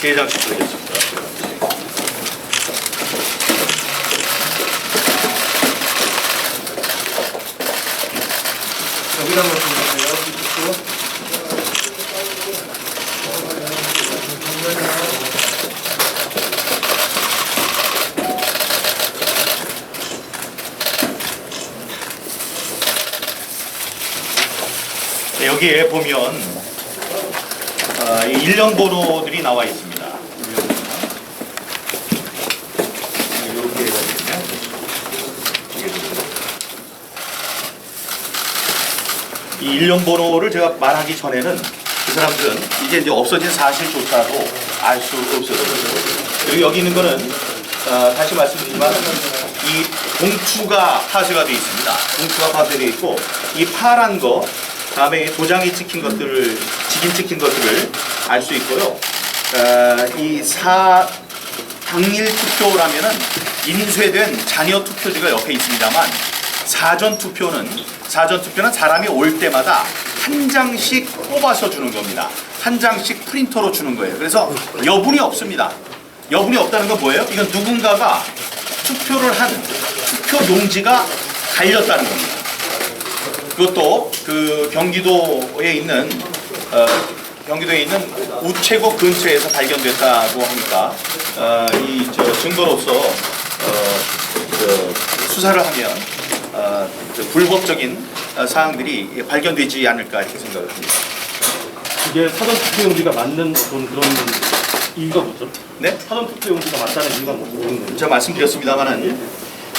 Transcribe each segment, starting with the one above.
대장씩 드리겠습니다. 여기다 한번 보세요. 네, 여기에 보면 아, 이 일련 번호들이 나와 있습니다. 이렇게 해가지고요. 이 일련 번호를 제가 말하기 전에는 그 사람들은 이게 이제 없어진 사실조차도 알 수 없었어요. 그리고 여기 있는 거는 어, 다시 말씀드리지만 이 봉투가 파쇄가 되어 있습니다. 봉투가 파쇄되어 있고 이 파란 거 다음에 이 도장이 찍힌 것들을 직인 찍힌 것들을 알 수 있고요. 어, 이사 당일 투표라면은 인쇄된 잔여 투표지가 옆에 있습니다만 사전 투표는 사전 투표는 사람이 올 때마다 한 장씩 뽑아서 주는 겁니다. 한 장씩 프린터로 주는 거예요. 그래서 여분이 없습니다. 여분이 없다는 건 뭐예요? 이건 누군가가 투표를 한 투표 용지가 갈렸다는 겁니다. 그것도 그 경기도에 있는 어, 경기도에 있는 우체국 근처에서 발견됐다고 하니까 어, 이저 증거로서 어, 저 수사를 하면 어, 그 불법적인 어, 사항들이 발견되지 않을까 이렇게 생각을 합니다. 이게 사전 투표 용지가 맞는 어떤 그런 이유가 뭐죠? 네? 사전 투표 용지가 맞다는 이유가 뭐- 거예요? 제가 말씀드렸습니다만은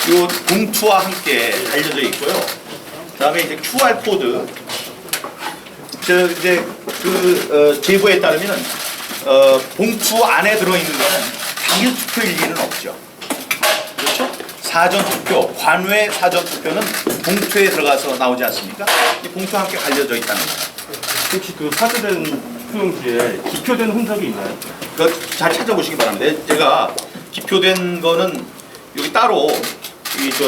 이 봉투와 함께 달려져 있고요. 그다음에 이제 QR 코드. 저 이제 그 어, 제보에 따르면은 어, 봉투 안에 들어 있는 거는 당일 투표일 리는 없죠. 그렇죠? 사전 투표, 관외 사전 투표는 봉투에 들어가서 나오지 않습니까? 이 봉투와 함께 갈려져 있다는 거죠. 혹시 그 파쇄된 투표용지에 기표된 흔적이 있나요? 그거 잘 찾아보시기 바랍니다. 제가 기표된 거는 여기 따로 이저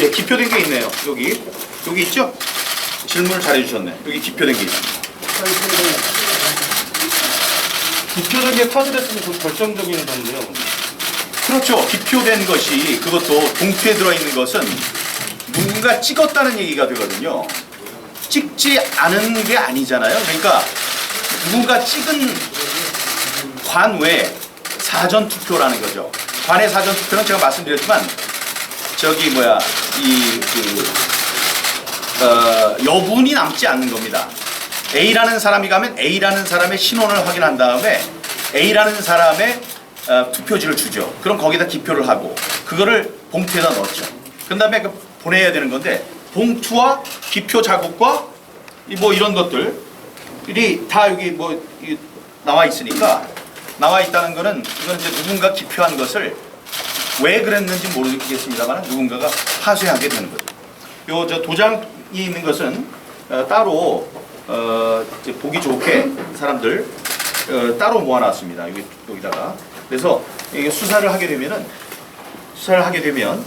예, 기표된 게 있네요. 여기 여기 있죠? 질문을 잘 해 주셨네. 여기 기표된 게 있습니다. 기표된 게 파쇄됐으면 그 결정적인 건데요. 그렇죠. 기표된 것이 그것도 봉투에 들어 있는 것은 누군가 찍었다는 얘기가 되거든요. 찍지 않은 게 아니잖아요. 그러니까 누군가 찍은 관외 사전 투표라는 거죠. 관외 사전 투표는 제가 말씀드렸지만 저기 뭐야 이그 어, 여분이 남지 않는 겁니다. A라는 사람이 가면 A라는 사람의 신원을 확인한 다음에 A라는 사람의 어, 투표지를 주죠. 그럼 거기다 기표를 하고 그거를 봉투에다 넣었죠. 그 다음에 그 보내야 되는 건데 봉투와 기표 자국과 이뭐 이런 것들이 다 여기 뭐 이- 나와 있으니까 나와 있다는 거는 이건 이제 누군가 기표한 것을 왜 그랬는지 모르겠습니다만 누군가가 파쇄하게 되는 거죠. 요 저 도장이 있는 것은 어, 따로 어, 보기 좋게 사람들 어, 따로 모아놨습니다. 여기 여기다가 그래서 이게 수사를 하게 되면은 수사를 하게 되면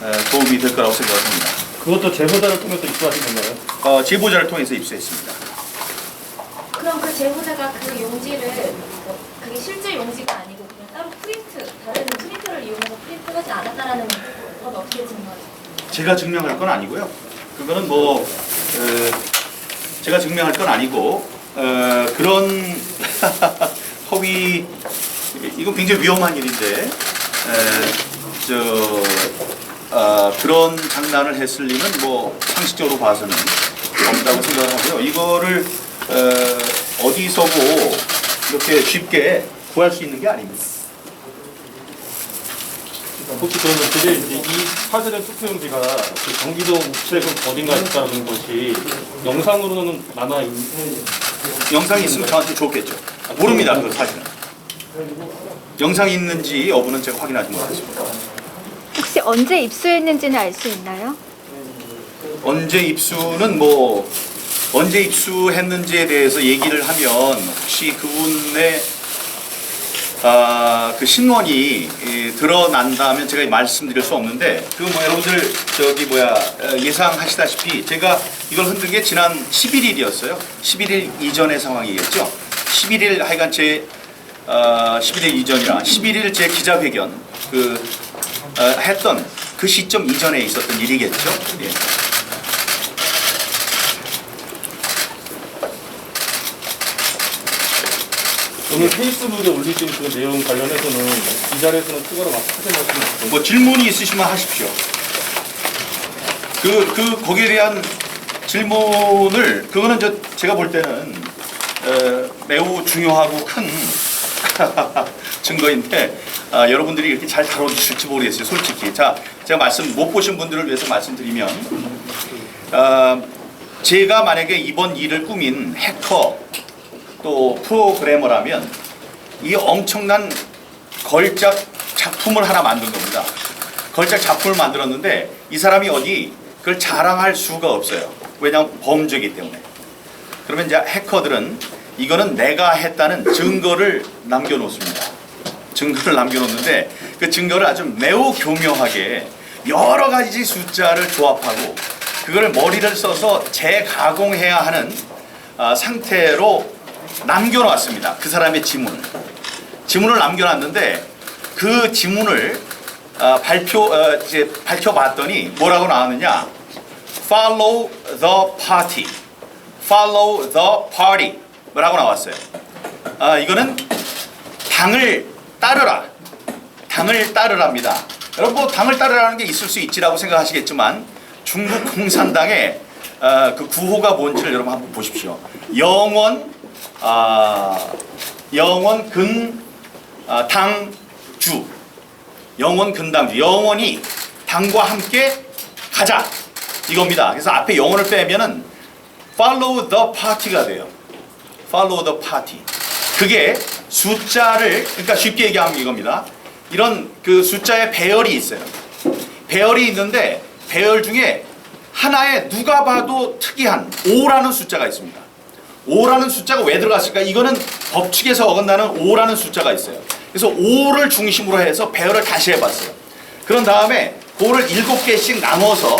어, 도움이 될 거라고 생각합니다. 그것도 제보자를 통해서 입수하신 건가요? 어, 제보자를 통해서 입수했습니다. 그럼 그 제보자가 그 용지를 뭐 그게 실제 용지가 아니고 그냥 따로 프린트 다른 프린터를 이용해서 프린트하지 않았다라는 건 어떻게 증명하죠? 제가 증명할 건 아니고요. 그거는 뭐 어, 제가 증명할 건 아니고 어, 그런 허위 이건 굉장히 위험한 일인데 에, 저 아, 그런 장난을 했을 리는 뭐 상식적으로 봐서는 없다고 생각을 하고요. 이거를 어, 어디서고 이렇게 쉽게 구할 수 있는 게 아닙니다. 혹시 그러면 그게 이제 이 파쇄된 투표용지가 그 경기도 우체국 어딘가 있다는 것이 영상으로는 남아 있는 영상이 있으면 저한테 좋겠죠. 모릅니다, 그 사실은. 영상이 있는지 여부는 제가 확인하지 못했습니다. 혹시 언제 입수했는지는 알 수 있나요? 언제 입수는 뭐 언제 입수했는지에 대해서 얘기를 하면 혹시 그분의 아, 그 신원이 예, 드러난다면 제가 말씀드릴 수 없는데 그 뭐 여러분들 저기 뭐야 어, 예상하시다시피 제가 이걸 흔든 게 지난 11일이었어요. 11일 이전의 상황이겠죠. 11일 하여간 제 어, 11일 이전이라 11일 제 기자회견 그 어, 했던 그 시점 이전에 있었던 일이겠죠. 예. 오늘 페이스북에 올리신 그 내용 관련해서는 이 자리에서는 추가로 막 하지 말씀 뭐 질문이 있으시면 하십시오. 그, 그 거기에 대한 질문을 그거는 저 제가 볼 때는 어, 매우 중요하고 큰 증거인데 아, 여러분들이 이렇게 잘 다뤄주실지 모르겠어요. 솔직히 자 제가 말씀 못 보신 분들을 위해서 말씀드리면 어, 제가 만약에 이번 일을 꾸민 해커 또 프로그래머라면 이 엄청난 걸작 작품을 하나 만든 겁니다. 걸작 작품을 만들었는데 이 사람이 어디 그걸 자랑할 수가 없어요. 왜냐하면 범죄이기 때문에. 그러면 이제 해커들은 이거는 내가 했다는 증거를 남겨놓습니다. 증거를 남겨놓는데 그 증거를 아주 매우 교묘하게 여러 가지 숫자를 조합하고 그걸 머리를 써서 재가공해야 하는 아, 상태로 남겨놨습니다. 그 사람의 지문을. 지문을 남겨놨는데 그 지문을 어, 발표 어, 이제 밝혀봤더니 뭐라고 나왔느냐? Follow the party. Follow the party. 뭐라고 나왔어요? 아 이거는 당을 따르라. 당을 따르랍니다. 여러분 뭐 당을 따르라는 게 있을 수 있지라고 생각하시겠지만 중국 공산당의 어, 그 구호가 뭔지를 여러분 한번 보십시오. 영원 아 영원 근 아, 당주 영원 근당주 영원히 당과 함께 가자 이겁니다. 그래서 앞에 영원을 빼면은 follow the party가 돼요. Follow the party. 그게 숫자를 그러니까 쉽게 얘기하면 이겁니다. 이런 그 숫자에 배열이 있어요. 배열이 있는데 배열 중에 하나에 누가 봐도 특이한 5라는 숫자가 있습니다. 5라는 숫자가 왜 들어갔을까? 이거는 법칙에서 어긋나는 5라는 숫자가 있어요. 그래서 5를 중심으로 해서 배열을 다시 해봤어요. 그런 다음에 그거를 7개씩 나눠서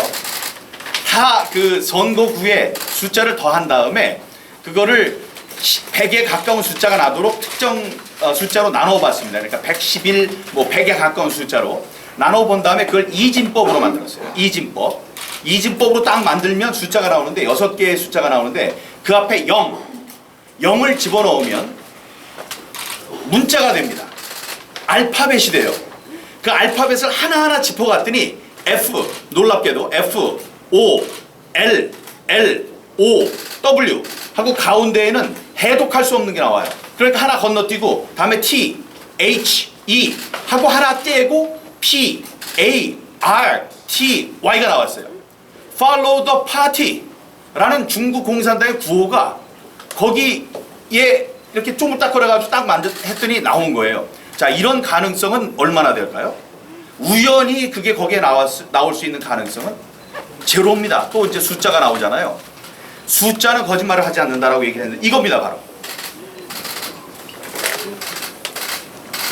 다 그 선거구에 숫자를 더한 다음에 그거를 100에 가까운 숫자가 나도록 특정 어, 숫자로 나눠봤습니다. 그러니까 111, 뭐 100에 가까운 숫자로 나눠본 다음에 그걸 이진법으로 만들었어요. 이진법. 이진법으로 딱 만들면 숫자가 나오는데 여섯 개의 숫자가 나오는데 그 앞에 0, 0을 집어넣으면 문자가 됩니다. 알파벳이 돼요. 그 알파벳을 하나하나 짚어갔더니 F, 놀랍게도 F, O, L, L, O, W 하고 가운데에는 해독할 수 없는 게 나와요. 그러니까 하나 건너뛰고 다음에 T, H, E 하고 하나 떼고 P, A, R, T, Y가 나왔어요. Follow the party 라는 중국 공산당의 구호가 거기에 이렇게 쪼물딱거려가지고 딱 만들 했더니 나온 거예요. 자, 이런 가능성은 얼마나 될까요? 우연히 그게 거기에 나왔, 나올 수 있는 가능성은 제로입니다. 또 이제 숫자가 나오잖아요. 숫자는 거짓말을 하지 않는다라고 얘기를 했는데 이겁니다, 바로.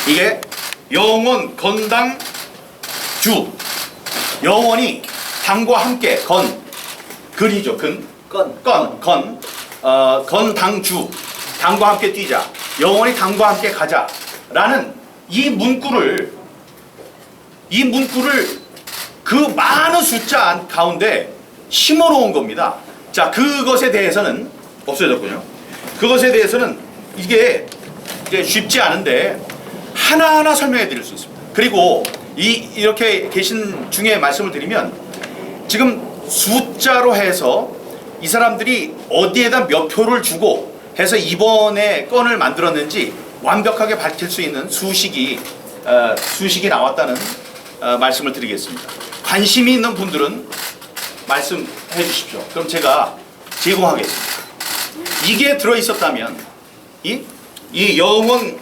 이게 영원 건당 주. 영원히 당과 함께 건. 근이죠 근. 건, 건, 건, 어, 건당주. 당과 함께 뛰자. 영원히 당과 함께 가자 라는 이 문구를 이 문구를 그 많은 숫자 가운데 심어 놓은 겁니다. 자, 그것에 대해서는 없어졌군요. 그것에 대해서는 이게 이제 쉽지 않은데 하나하나 설명해 드릴 수 있습니다. 그리고 이 이렇게 계신 중에 말씀을 드리면 지금 숫자로 해서 이 사람들이 어디에다 몇 표를 주고 해서 이번에 건을 만들었는지 완벽하게 밝힐 수 있는 수식이 어, 수식이 나왔다는 어, 말씀을 드리겠습니다. 관심이 있는 분들은 말씀해 주십시오. 그럼 제가 제공하겠습니다. 이게 들어 있었다면 이, 이 영원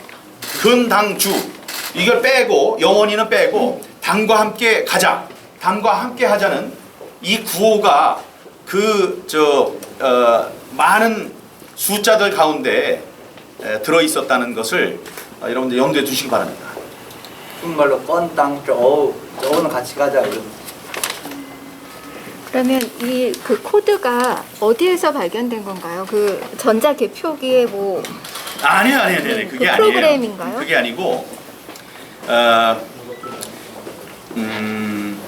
근당주 이걸 빼고 영원히는 빼고 당과 함께 가자 당과 함께 하자는 이 구호가 그저 어, 많은 숫자들 가운데 에, 들어 있었다는 것을 어, 여러분들 염두에 두시기 바랍니다. 정말로 건당 저 저거는 같이 가자 이런 그러면 이 그 코드가 어디에서 발견된 건가요? 그 전자 개표기에 뭐 아니 아니 아니 아니 그게 그 아니에요. 프로그램인가요? 그게 아니고 어, 음,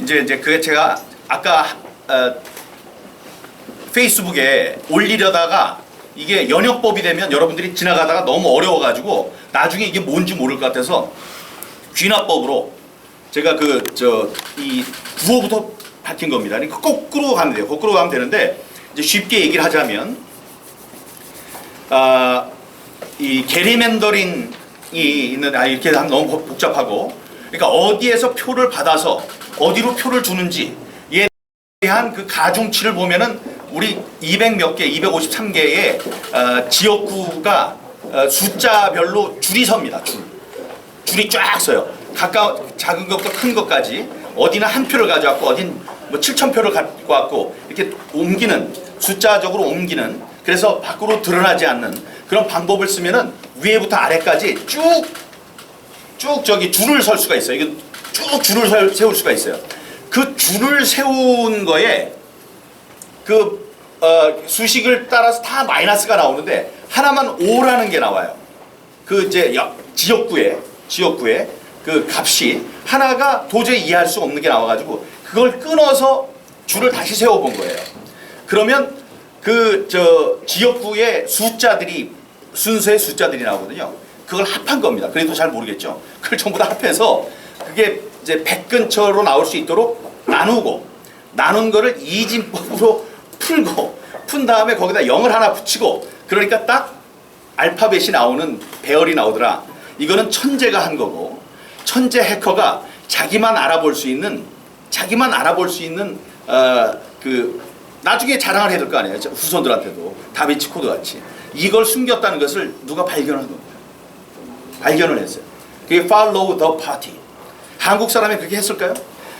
이제 이제 그게 제가 아까 어, 페이스북에 올리려다가 이게 연역법이 되면 여러분들이 지나가다가 너무 어려워가지고 나중에 이게 뭔지 모를 것 같아서 귀납법으로 제가 그 저 이 구호부터 밝힌 겁니다. 그러니까 거꾸로 가면 돼요. 거꾸로 가면 되는데 이제 쉽게 얘기를 하자면 아, 이 게리맨더링이 있는 아 이렇게 하면 너무 복- 복잡하고 그러니까 어디에서 표를 받아서 어디로 표를 주는지에 대한 그 가중치를 보면은 우리 200 몇 개, 253개의 어, 지역구가 어, 숫자별로 줄이 섭니다. 줄. 줄이 쫙 서요. 가까운 작은 것부터 큰 것까지 어디는 한 표를 가져왔고 어딘 뭐 7천 표를 갖고 왔고 이렇게 옮기는 숫자적으로 옮기는 그래서 밖으로 드러나지 않는 그런 방법을 쓰면은 위에부터 아래까지 쭉쭉 저기 줄을 설 수가 있어요. 이게 쭉 줄을 설- 세울 수가 있어요. 그 줄을 세운 거에 그 어, 수식을 따라서 다 마이너스가 나오는데 하나만 5라는 게 나와요. 그 이제 여- 지역구에 지역구에 그 값이 하나가 도저히 이해할 수 없는 게 나와가지고 그걸 끊어서 줄을 다시 세워본 거예요. 그러면 그 저 지역구의 숫자들이 순서의 숫자들이 나오거든요. 그걸 합한 겁니다. 그래도 잘 모르겠죠. 그걸 전부 다 합해서 그게 이제 100 근처로 나올 수 있도록 나누고 나눈 거를 이진법으로 풀고 푼 다음에 거기다 0을 하나 붙이고 그러니까 딱 알파벳이 나오는 배열이 나오더라. 이거는 천재가 한 거고 천재 해커가 자기만 알아볼 수 있는 자기만 알아볼 수 있는 어, 그 나중에 자랑을 될거 아니에요. 저 후손들한테도 다빈치 코드 같이 이걸 숨겼다는 것을 누가 발견한 겁니다. 발견을 했어요. 그게 follow the party. 한국 사람이 그렇게 했을까요?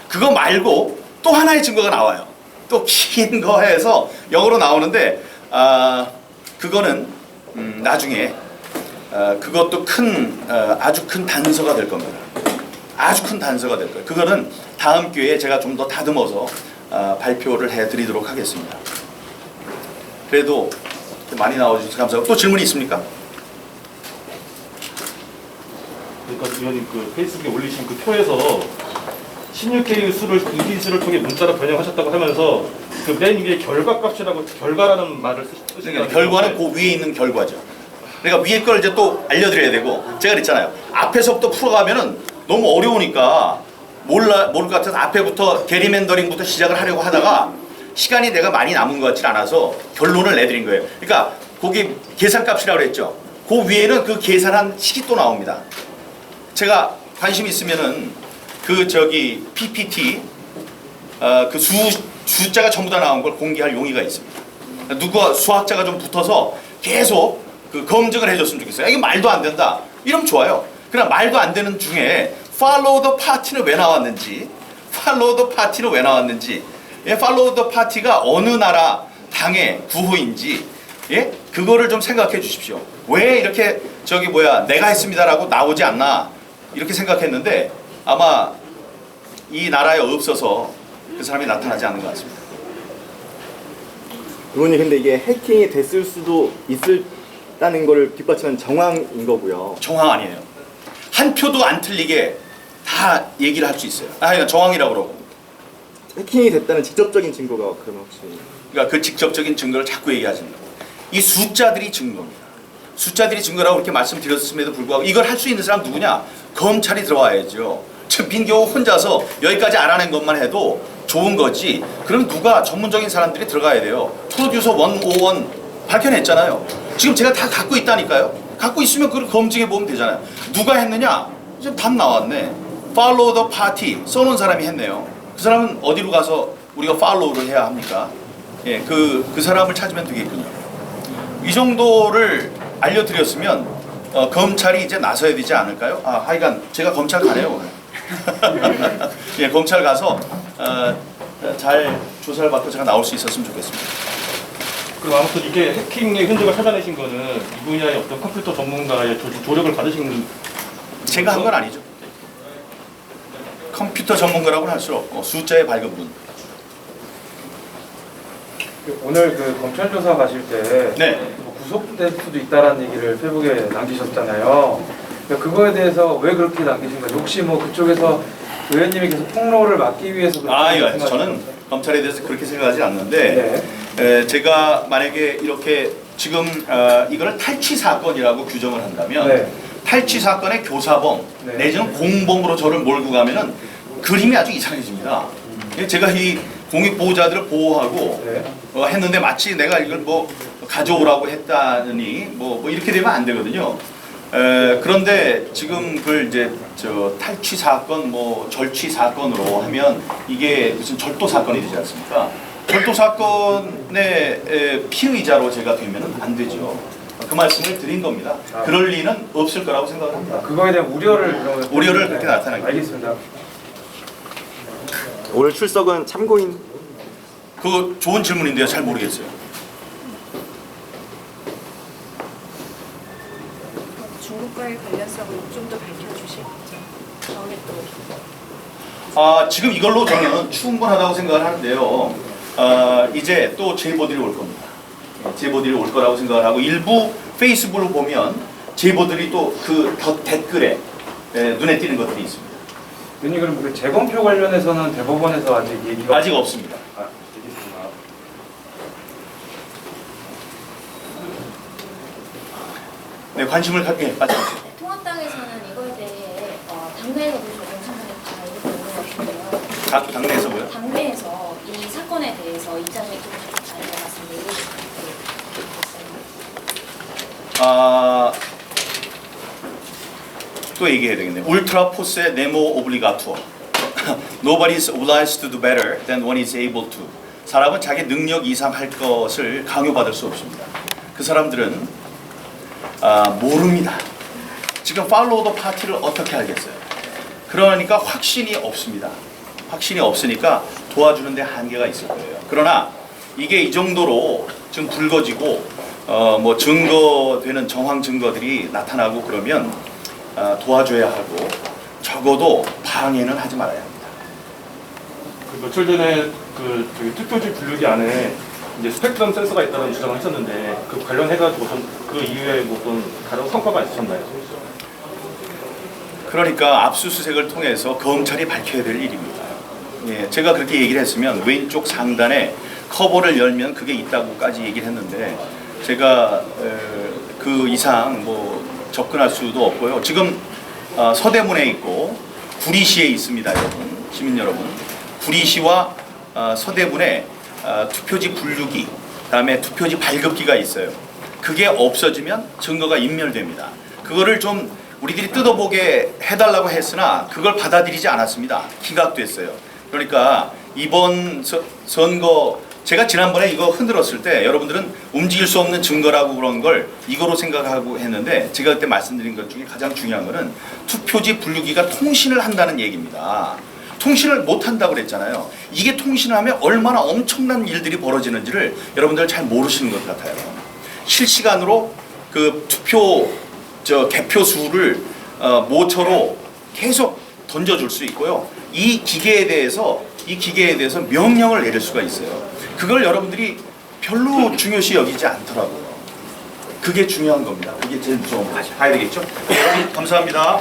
그거 말고 또 하나의 증거가 나와요. 또 긴거 해서 영어로 나오는데 아 그거는 음, 나중에 어, 그것도 큰 어, 아주 큰 단서가 될 겁니다. 아주 큰 단서가 될 거예요. 그거는 다음 기회에 제가 좀 더 다듬어서 어, 발표를 해드리도록 하겠습니다. 그래도 많이 나와주셔서 감사하고 또 질문이 있습니까? 그러니까 의원님 그 페이스북에 올리신 그 표에서 16K 수를 의기수를 통해 문자로 변형하셨다고 하면서 그 맨 위에 결과값이라고 결과라는 말을 쓰- 쓰신 그러니까 결과는 그 위에 있는 결과죠. 그러니까 위에 걸 이제 또 알려드려야 되고 제가 그랬잖아요. 앞에서부터 풀어가면은 너무 어려우니까 몰라 모를 것 같아서 앞에부터 게리맨더링부터 시작을 하려고 하다가 시간이 내가 많이 남은 것 같지 않아서 결론을 내드린 거예요. 그러니까 거기 계산값이라고 그랬죠. 그 위에는 그 계산한 식이 또 나옵니다. 제가 관심 있으면은 그 저기 PPT 어, 그 수, 숫자가 전부 다 나온 걸 공개할 용의가 있습니다. 누가 수학자가 좀 붙어서 계속 그 검증을 해줬으면 좋겠어요. 이게 말도 안 된다. 이러면 좋아요. 그러나 말도 안 되는 중에 follow the party는 왜 나왔는지, follow the party는 왜 나왔는지, 예, follow the party가 어느 나라 당의 구호인지, 예, 그거를 좀 생각해 주십시오. 왜 이렇게 저기 뭐야 내가 했습니다라고 나오지 않나 이렇게 생각했는데 아마 이 나라에 없어서 그 사람이 나타나지 않는 것 같습니다. 의원님 근데 이게 해킹이 됐을 수도 있을다는 걸 뒷받침한 정황인 거고요. 정황 아니에요. 한 표도 안 틀리게 다 얘기를 할 수 있어요. 아, 이건 정황이라고 그러고. 해킹이 됐다는 직접적인 증거가 그러면 혹시 그러니까 그 직접적인 증거를 자꾸 거예요. 이 숫자들이 증거입니다. 숫자들이 증거라고 그렇게 말씀드렸음에도 불구하고 이걸 할 수 있는 사람 누구냐? 검찰이 들어와야죠. 지금 빈겨우 혼자서 여기까지 알아낸 것만 해도 좋은 거지. 그럼 누가 전문적인 사람들이 들어가야 돼요. 프로듀서 101 밝혀냈잖아요. 지금 제가 다 갖고 있다니까요. 갖고 있으면 그걸 검증해 보면 되잖아요. 누가 했느냐? 지금 답 나왔네. Follow the party 써놓은 사람이 했네요. 그 사람은 어디로 가서 우리가 follow를 해야 합니까? 예, 그, 그 사람을 찾으면 되겠군요. 이 정도를 알려드렸으면 어, 검찰이 이제 나서야 되지 않을까요? 아, 하여간 제가 검찰 가네요. 예, 검찰 가서 어, 잘 조사를 받고 제가 나올 수 있었으면 좋겠습니다. 그리고 아무튼 이게 해킹의 흔적을 찾아내신 거는 이 분야의 어떤 컴퓨터 전문가의 조- 조력을 받으신 제가 한 건 아니죠. 컴퓨터 전문가라고는 할 수 없고 숫자의 밝은 분. 오늘 그 검찰 조사 가실 때 네. 뭐 구속될 수도 있다라는 얘기를 페북에 남기셨잖아요. 그러니까 그거에 대해서 왜 그렇게 남기신 거예요? 혹시 뭐 그쪽에서 의원님이 계속 폭로를 막기 위해서 그렇게 아, 말씀하신 저는? 검찰에 대해서 그렇게 생각하지 않는데 네. 에, 제가 만약에 이렇게 지금 어, 이거를 탈취 사건이라고 규정을 한다면 네. 탈취 사건의 교사범 네. 내지는 공범으로 저를 몰고 가면은 그림이 아주 이상해집니다. 제가 이 공익 보호자들을 보호하고 네. 어, 했는데 마치 내가 이걸 뭐 가져오라고 했다니 뭐, 뭐 이렇게 되면 안 되거든요. 에, 그런데 지금 그걸 이제 저 탈취 사건, 뭐 절취 사건으로 하면 이게 무슨 절도 사건이 되지 않습니까? 절도 사건의 에, 피의자로 제가 되면은 안 되죠. 그 말씀을 드린 겁니다. 아. 그럴 리는 없을 거라고 생각을 합니다. 그거에 대한 우려를 우려를 그렇게 나타나게. 알겠습니다. 오늘 출석은 참고인 그 좋은 질문인데요. 잘 모르겠어요. 중국과의 관련성을 좀 더 밝혀주실 거죠? 다음에 또 아, 지금 이걸로 저는 충분하다고 생각을 하는데요. 아, 이제 또 제보들이 올 겁니다. 예, 제보들이 올 거라고 생각을 하고 일부 페이스북을 보면 제보들이 또 그 댓글에 예, 눈에 띄는 것들이 있습니다. 의원님 그럼 그 재검표 관련해서는 대법원에서 아직 얘기가 아직 없습니다. 아, 알겠습니다. 네, 관심을 갖게 예, 말씀하세요. 통합당에서는 이거에 대해 어, 당내에서도 조금 상당히 다 알고 있는 것 같은데요. 다- 당내에서고요. 당내에서 이 사건에 대해서 입장이 좀 다른 것 같은데? 아, 또 얘기해야 되겠네요. 울트라 포스의 네모 오블리가투어. Nobody is obliged to do better than one is able to. 사람은 자기 능력 이상 할 것을 강요받을 수 없습니다. 그 사람들은 아, 모릅니다. 지금 팔로우 더 파티를 어떻게 알겠어요? 그러니까 확신이 없습니다. 확신이 없으니까 도와주는 데 한계가 있을 거예요. 그러나 이게 이 정도로 지금 불거지고 어, 뭐 증거되는 정황 증거들이 나타나고 그러면 아, 도와줘야 하고 적어도 방해는 하지 말아야 합니다. 그 며칠 전에 그 저기 투표지 분류기 안에 이제 스펙트럼 센서가 있다는 주장을 하셨는데 그 관련해가지고 좀그 이후에 뭐 어떤 다른 성과가 있으셨나요? 그러니까 압수수색을 통해서 검찰이 밝혀야 될 일입니다. 예, 제가 그렇게 얘기를 했으면 왼쪽 상단에 커버를 열면 그게 있다고까지 얘기를 했는데 제가 에, 그 이상 뭐 접근할 수도 없고요. 지금 어, 서대문에 있고 구리시에 있습니다, 여러분, 시민 여러분. 구리시와 어, 서대문에 어, 투표지 분류기, 그다음에 투표지 발급기가 있어요. 그게 없어지면 증거가 인멸됩니다. 그거를 좀 우리들이 뜯어보게 해달라고 했으나 그걸 받아들이지 않았습니다. 기각됐어요. 그러니까 이번 서- 선거 제가 지난번에 이거 흔들었을 때 여러분들은 움직일 수 없는 증거라고 그런 걸 이거로 생각하고 했는데 제가 그때 말씀드린 것 중에 가장 중요한 거는 투표지 분류기가 통신을 한다는 얘기입니다. 통신을 못 한다고 그랬잖아요. 이게 통신을 하면 얼마나 엄청난 일들이 벌어지는지를 여러분들 잘 모르시는 것 같아요. 실시간으로 그 투표 저 개표 수를 어, 모처로 계속 던져줄 수 있고요. 이 기계에 대해서 이 기계에 대해서 명령을 내릴 수가 있어요. 그걸 여러분들이 별로 중요시 여기지 않더라고요. 그게 중요한 겁니다. 그게 제일 무서운 거죠. 봐야 되겠죠? 여러분 감사합니다.